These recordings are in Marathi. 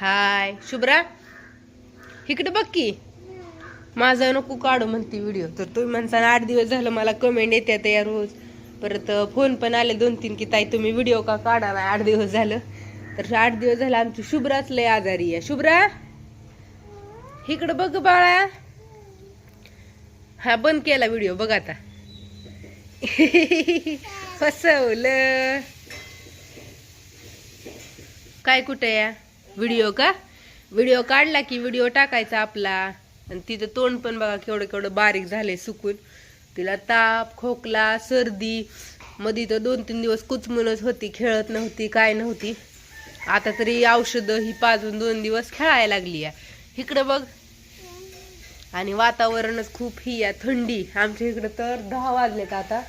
हाय शुभ्रा? इकडे बघ की. माझा नको काढू म्हणते व्हिडिओ तर तुम्ही म्हणता आठ दिवस झालं मला कमेंट येतात या रोज. परत फोन पण आले दोन तीन की ताई तुम्ही व्हिडिओ का काढा ना आठ दिवस झालं. तर आठ दिवस झालं आमची शुभ्राच लय आजारी आहे. शुभ्रा? इकडं बघ बाळा. हा बंद केला व्हिडिओ बघ आता. फसवलं. काय कुठे या? व्हिडिओ का? व्हिडिओ काढला की व्हिडिओ टाकायचा आपला. आणि तिचं तोंड पण बघा केवढं केवढं बारीक झाले सुकून. तिला ताप खोकला सर्दी. मध्ये तर दोन तीन दिवस कुचमुनच होती खेळत नव्हती काय नव्हती. आता तरी औषधं ही पाजून दोन दिवस खेळायला लागली या. इकडं बघ. आणि वातावरणच खूप ही आहे थंडी. आमच्या इकडं तर दहा वाजलेत आता.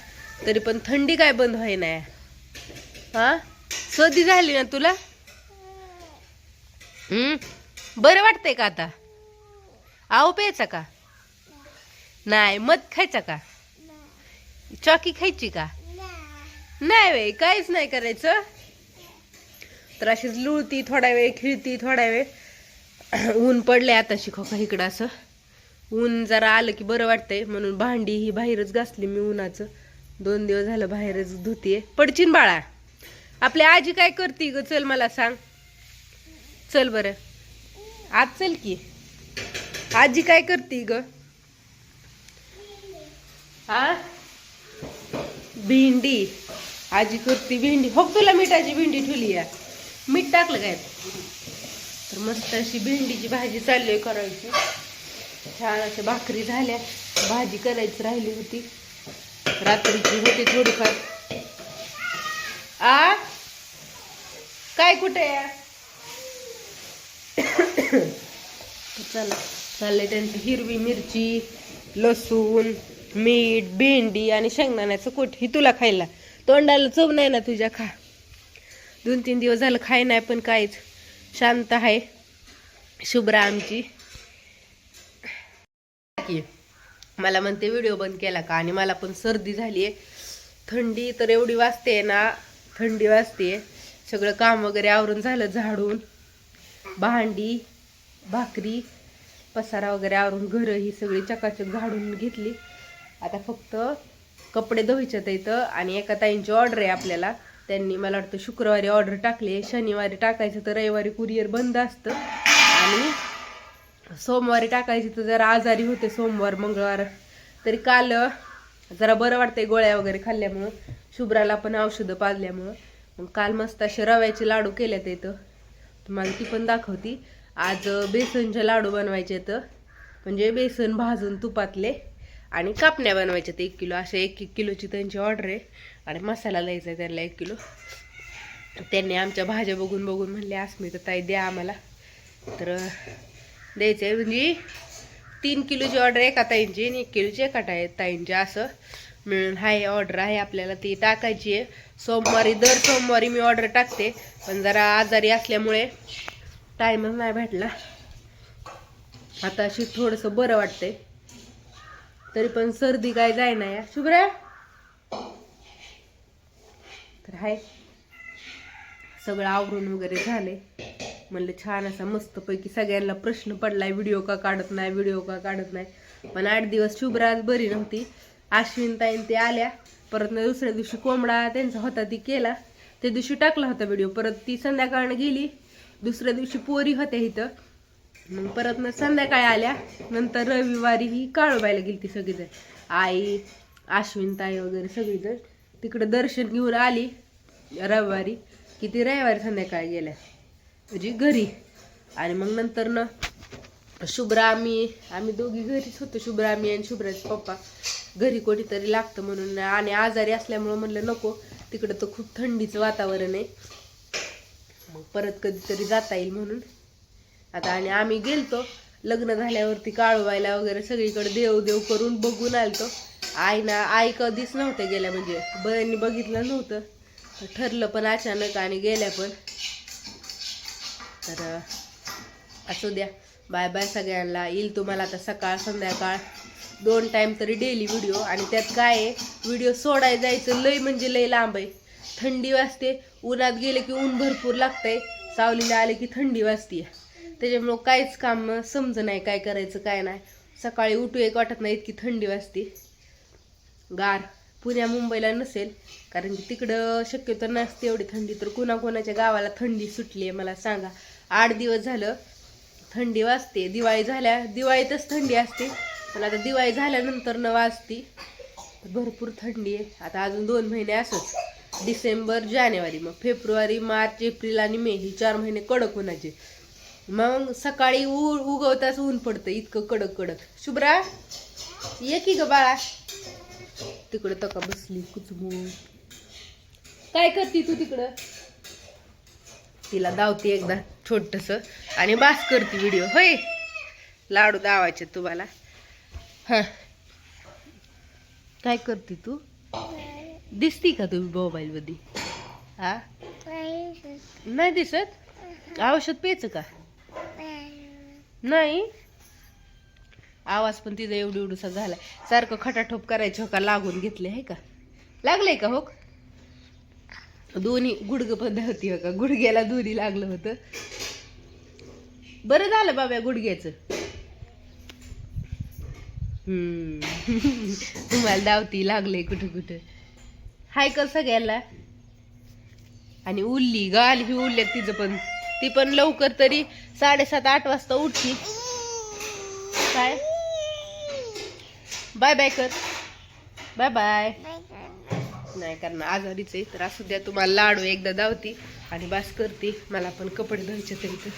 तरी पण थंडी काय बंद व्हाय होईना हा? सर्दी झाली ना तुला? बरं वाटतंय का आता? आव प्यायचा का? नाही मध खायचा का? चॉकी खायची का? नाही वे काहीच नाही करायचं. तर अशीच लुळती थोडा वेळ खिळती थोडा वेळ. ऊन पडले आता शिकोका इकडं असं. ऊन जरा आलं की बरं वाटतंय म्हणून भांडी ही बाहेरच घासली मी उन्हाचं. दोन दिवस झालं बाहेरच धुतीये. पडचिन बाळा. आपल्या आजी काय करते ग चल मला सांग. चल बरं. आज चल की. आजी काय करते ग? हा? भेंडी. आजी करते भेंडी. हो तुला मिठाची भेंडी ठेवली या मीठ टाकलं काय? तर मस्त अशी भेंडीची भाजी चालली आहे करायची. छान अशा भाकरी झाल्या. भाजी करायची राहिली होती. रात्रीची होती थोडीफार. आ? काय कुठे आहे? चला चालले त्यांची हिरवी मिरची लसूण मीठ भेंडी आणि शेंगदाण्याचं कोट. ही तुला खायला. तोंडाला चव नाही ना तुझ्या खा. दोन तीन दिवस झालं खाय नाही पण काहीच. शांत आहे. शुभ्रा आमची. मला म्हणते व्हिडिओ बंद केला का? आणि मला पण सर्दी झाली आहे. थंडी तर एवढी वाजते ना थंडी वाजते. सगळं काम वगैरे आवरून झालं झाडून. भांडी भाकरी पसारा वगैरे आवरून घरं ही सगळी चकाचक झाडून घेतली. आता फक्त कपडे धुवायच्यात इथं आणि एका ताईंची ऑर्डर आहे आपल्याला. त्यांनी मला वाटतं शुक्रवारी ऑर्डर टाकली आहे. शनिवारी टाकायचं तर रविवारी कुरिअर बंद असतं. आणि सोमवारी टाकायची तर जरा आजारी होते सोमवार मंगळवार. तरी काल जरा बरं वाटतंय गोळ्या वगैरे खाल्ल्यामुळं. शुभ्राला पण औषधं पाजल्यामुळं. मग काल मस्त असे रव्याचे लाडू केल्यात इथं. तुम्हाला ती पण दाखवती. आज बेसनचे लाडू बनवायचे तर म्हणजे बेसन भाजून तुपातले आणि कापण्या बनवायच्या एक किलो. असे एक एक किलोची त्यांची ऑर्डर आहे. आणि मसाला द्यायचा आहे त्यांना एक किलो. त्यांनी आमच्या भाज्या बघून बघून म्हणले तर ताई द्या आम्हाला. तर द्यायचं. आहे म्हणजे तीन किलोची ऑर्डर एका ताईंची आणि एक किलोची एका टाय ताईंची. असं मिळून हाय ऑर्डर आहे आपल्याला. ती टाकायची आहे. सोमवारी दर सोमवारी मी ऑर्डर टाकते. पण जरा आजारी असल्यामुळे टाईमच नाही भेटला. आता अशी थोडंसं बरं वाटतंय. तरी पण सर्दी काय जायना या. शुभ्रा? तर हाय. सगळं आवरून वगैरे झाले म्हणलं छान असा मस्तपैकी सगळ्यांना प्रश्न पडलाय व्हिडिओ का काढत नाही व्हिडिओ का काढत नाही. पण आठ दिवस शुभ्रा आज बरी नव्हती. अश्विन ताईन ते आल्या. परत दुसऱ्या दिवशी कोंबडा त्यांचा होता ती केला. त्या दिवशी टाकला होता व्हिडिओ परत ती संध्याकाळनं गेली. दुसऱ्या दिवशी पोरी होत्या इथं. मग परत मग संध्याकाळी आल्या. नंतर रविवारी ही काळोबायला गेली ती सगळीजण. आई अश्विन ताई वगैरे सगळीजण तिकडं दर्शन घेऊन आली रविवारी. की ती रविवारी संध्याकाळी गेल्या. म्हणजे घरी. आणि मग नंतर ना शुभ्रा आम्ही आम्ही दोघी घरीच होतो. शुभ्रा आम्ही आणि शुभ्राचे पप्पा. घरी कोणीतरी लागतं म्हणून. आणि आजारी असल्यामुळं म्हणलं नको. तिकडं तर खूप थंडीचं वातावरण आहे. मग परत कधीतरी जाता येईल म्हणून. आता आणि आम्ही गेलतो. लग्न झाल्यावरती काळवायला वगैरे सगळीकडे देव देव करून बघून आलतो. आई ना आई कधीच नव्हत्या गेल्या म्हणजे बयांनी बघितलं नव्हतं. ठरलं पण अचानक आणि गेल्या पण. तर असू द्या. बाय बाय सगळ्यांना. येईल तुम्हाला आता सकाळ संध्याकाळ. दोन टाईम तरी डेली व्हिडिओ आणि त्यात काय आहे व्हिडिओ सोडायला जायचं लय म्हणजे लय लांब आहे. थंडी वाजते. उन्हात गेले की ऊन भरपूर लागतंय. सावलीला आले की थंडी वाजते त्याच्यामुळं काहीच काम समज नाही काय करायचं काय नाही. सकाळी उठू एक वाटत नाही इतकी थंडी वाजते. गार. पुण्या मुंबईला नसेल कारण की तिकडं शक्यतो नसते एवढी थंडी तर कुणाकोणाच्या गावाला थंडी सुटली आहे मला सांगा. आठ दिवस झालं थंडी वाजते. दिवाळी झाल्या दिवाळीतच थंडी असते. पण आता दिवाळी झाल्यानंतर न वाजती. भरपूर थंडी आहे. आता अजून दोन महिने असंच. डिसेंबर जानेवारी. मग फेब्रुवारी मार्च एप्रिल आणि मे ही चार महिने कडक उन्हाचे. मग सकाळी उ उगवताच ऊन पडतं इतकं कडक कडक. शुभ्रा ये की ग बाळा? तिकडं तका बसली कुचमू काय करते तू तिकडं? तिला दावते एकदा छोटस. आणि बास करते व्हिडिओ. होय? लाडू दावायचे तुम्हाला. हा. काय करते तू? दिसती का तुम्ही मोबाईल मध्ये हा? नाही दिसत? औषध पेच का? नाही? आवाज पण तिचा एवढी एवढूसा झालाय. सारखं खटाठोप करायचं हो का लागून घेतले आहे का? लागले का हो? दोन्ही गुडग पण होती हो का? गुडघ्याला दोन्ही लागलं होतं. बरं झालं बाब्या गुडघ्याचं. हम्म. तुम्हाला दावती लागले कुठं कुठं हाय कर सगळ्याला. आणि उरली गाल ही उरल्या तिचं पण. ती पण लवकर तरी साडेसात आठ वाजता उठली. काय? बाय बाय कर. बाय बाय नाही कारण आजारीच आहे तर असू द्या तुम्हाला लाडू एकदा धावती आणि बास करते. मला पण कपडे धुवायचे तरी तर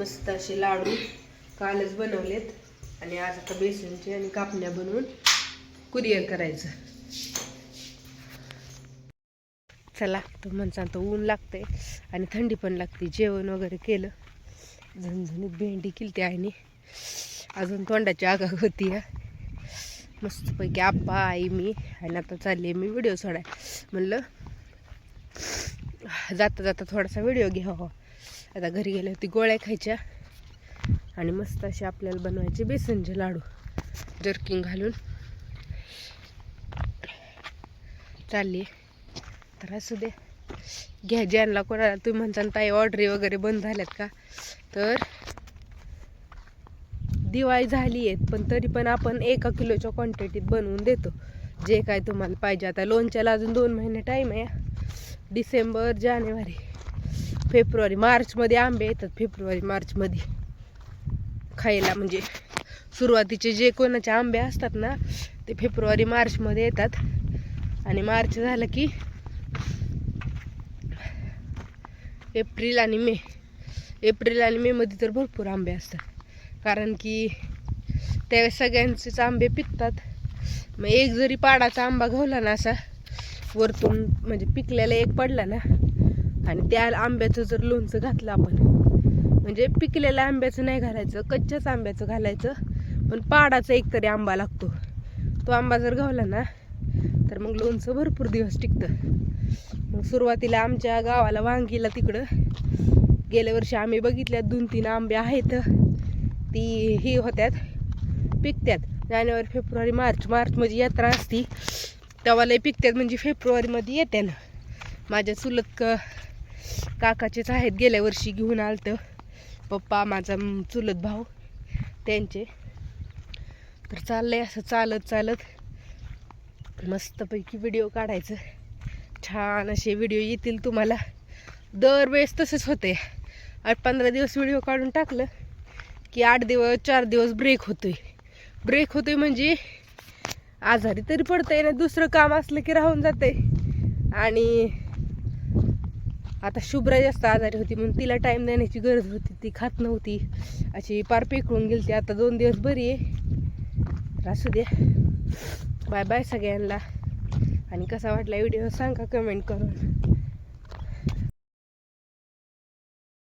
मस्त असे लाडू कालच बनवलेत. आणि आज आता बेसनचे आणि कापण्या बनवून कुरिअर करायचं. चला तो म्हणसा तर ऊन लागतंय आणि थंडी पण लागते. जेवण वगैरे केलं. झणझणीत भेंडी केली आईने. अजून तोंडाची आगाग होती हा. मस्तपैकी आप्पा आई मी आणि आता चालली मी व्हिडिओ सोडाय म्हणलं जाता जाता थोडासा व्हिडिओ घ्यावा हो. आता घरी गेल्या होती गोळ्या खायच्या. आणि मस्त असे आपल्याला बनवायचे बेसनचे लाडू. जर्किंग घालून. चालली तर असू दे. घ्या ज्यांना कोणाला तुम्ही म्हणता ताई ऑर्डरी वगैरे बंद झाल्यात का? तर दिवाळी झाली आहेत पण तरी पण आपण एका किलोच्या क्वांटिटीत बनवून देतो. जे काय तुम्हाला पाहिजे. आता लोणच्याला अजून दोन महिने टाईम आहे. डिसेंबर जानेवारी. फेब्रुवारी मार्चमध्ये आंबे येतात फेब्रुवारी मार्चमध्ये खायला. म्हणजे सुरुवातीचे जे कोणाचे आंबे असतात ना ते फेब्रुवारी मार्चमध्ये येतात. आणि मार्च झालं की एप्रिल आणि मे. एप्रिल आणि मेमध्ये तर भरपूर आंबे असतात. कारण की त्यावेळेस सगळ्यांचेच आंबे पिकतात. मग एक जरी पाडाचा आंबा घावला ना असा वरतून म्हणजे पिकलेला एक पडला ना आणि त्या आंब्याचं जर लोणचं घातलं आपण म्हणजे पिकलेल्या आंब्याचं नाही घालायचं कच्च्याच आंब्याचं घालायचं पण पाडाचा एक तरी आंबा लागतो. तो आंबा जर घावला ना तर मग लोणचं भरपूर दिवस टिकतं. मग सुरुवातीला आमच्या गावाला वांगीला तिकडं गेल्या वर्षी आम्ही बघितल्यात दोन तीन आंबे आहेत ती ही होत्यात पिकत्यात. जानेवारी फेब्रुवारी मार्च मार्च म्हणजे यात्रा असती तेव्हा लय पिकत्यात म्हणजे फेब्रुवारीमध्ये येते ना. माझ्या चुलत काकाचेच आहेत. गेल्या वर्षी घेऊन आलतं. पप्पा माझा चुलत भाऊ त्यांचे. तर चाललंय असं चालत चालत. मस्तपैकी व्हिडिओ काढायचं. छान असे व्हिडिओ येतील तुम्हाला. दरवेळेस तसंच होते आठ पंधरा दिवस व्हिडिओ काढून टाकलं की आठ दिवस चार दिवस ब्रेक होतोय. ब्रेक होतोय म्हणजे आजारी तरी पडतंय ना दुसरं काम असलं की राहून जाते आणि आता शुभ्रा जास्त आजारी होती म्हणून तिला टाईम देण्याची गरज होती. ती खात नव्हती. अशी पार पेकळून गेली ती आता दोन दिवस बरी आहे. असू दे. बाय बाय सगळ्यांना. आणि कसा वाटला व्हिडिओ सांगा कमेंट करून.